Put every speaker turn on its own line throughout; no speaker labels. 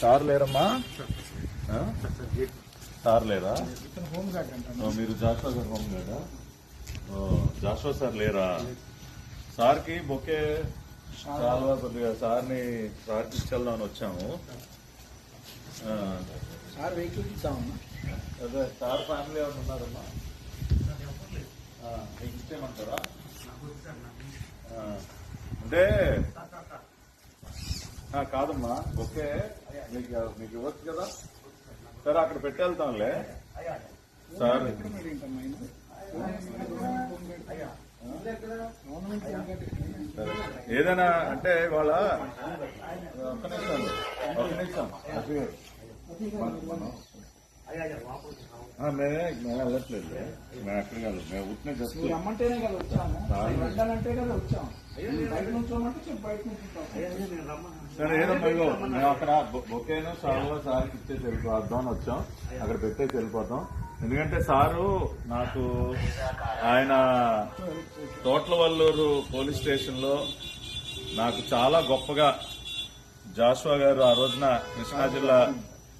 Sir లేరమ్మా? Sir లేరా?
Gourd
మీరు జాషువా గారు హోమ్ ఓ జాషువా సార్ లేరా? సార్కి బొకే చాలా కొద్దిగా సార్ని ప్రార్థించాలని వచ్చాము.
సార్ వెహికల్ ఇద్దామన్నా
అదే సార్ ఫ్యామిలీ ఎవరు ఉన్నారమ్మా? ఇచ్చేయమంటారా? అంటే కాదమ్మా ఓకే మీకు మీకు ఇవ్వచ్చు కదా? సరే అక్కడ పెట్టేళ్తాంలే. సార్. సరే. ఏదైనా అంటే ఇవాళ ఒక నిమిషం ఒక నిమిషం. మేమే మేము వెళ్ళట్లేదు. మేము ఎక్కడ కాదు మేము ఉట్టిన జస్ట్
మీరు రమ్మంటేనే కదా వచ్చాము.
సార్.
వెళ్ళాలంటే కదా వచ్చాము. బయట నుంచి రమ్మంటే చెప్పు బయట నుంచి ఉంటాం.
సరే ఏదమ్మా ఇగో మేము అక్కడ బొకేను సాల్వా సార్కి ఇచ్చేసి అని వచ్చాం. అక్కడ పెట్టేసి వెళ్ళిపోతాం. ఎందుకంటే సారు నాకు ఆయన తోట్ల వల్లూరు పోలీస్ స్టేషన్లో నాకు చాలా గొప్పగా జాషువా గారు ఆ రోజున కృష్ణా జిల్లా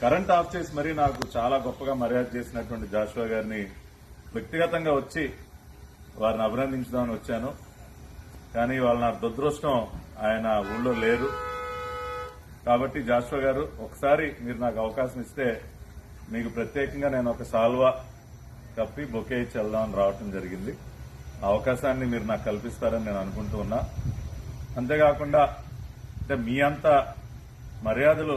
కరెంట్ ఆఫ్ చేసి మరీ నాకు చాలా గొప్పగా మర్యాద చేసినటువంటి జాషువా గారిని వ్యక్తిగతంగా వచ్చి వారిని అభినందించుదామని వచ్చాను. కానీ వాళ్ళ నా దురదృష్టం ఆయన ఊళ్ళో లేరు. కాబట్టి జాషువా గారు ఒకసారి మీరు నాకు అవకాశం ఇస్తే మీకు ప్రత్యేకంగా నేను ఒక సాల్వా కప్పి బొకే ఇచ్చి వెళ్దామని రావటం జరిగింది. ఆ అవకాశాన్ని మీరు నాకు కల్పిస్తారని నేను అనుకుంటూ ఉన్నా. అంతేకాకుండా అంటే మీ అంత మర్యాదలు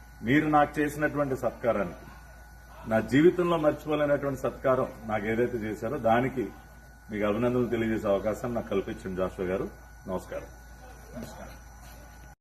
మీరు నాకు చేసినటువంటి సత్కారాన్ని నా జీవితంలో మర్చిపోలేనటువంటి సత్కారం నాకు ఏదైతే చేశారో దానికి మీకు అభినందనలు తెలియజేసే అవకాశం నాకు కల్పించండి జాషువా గారు. నమస్కారం.
నమస్కారం.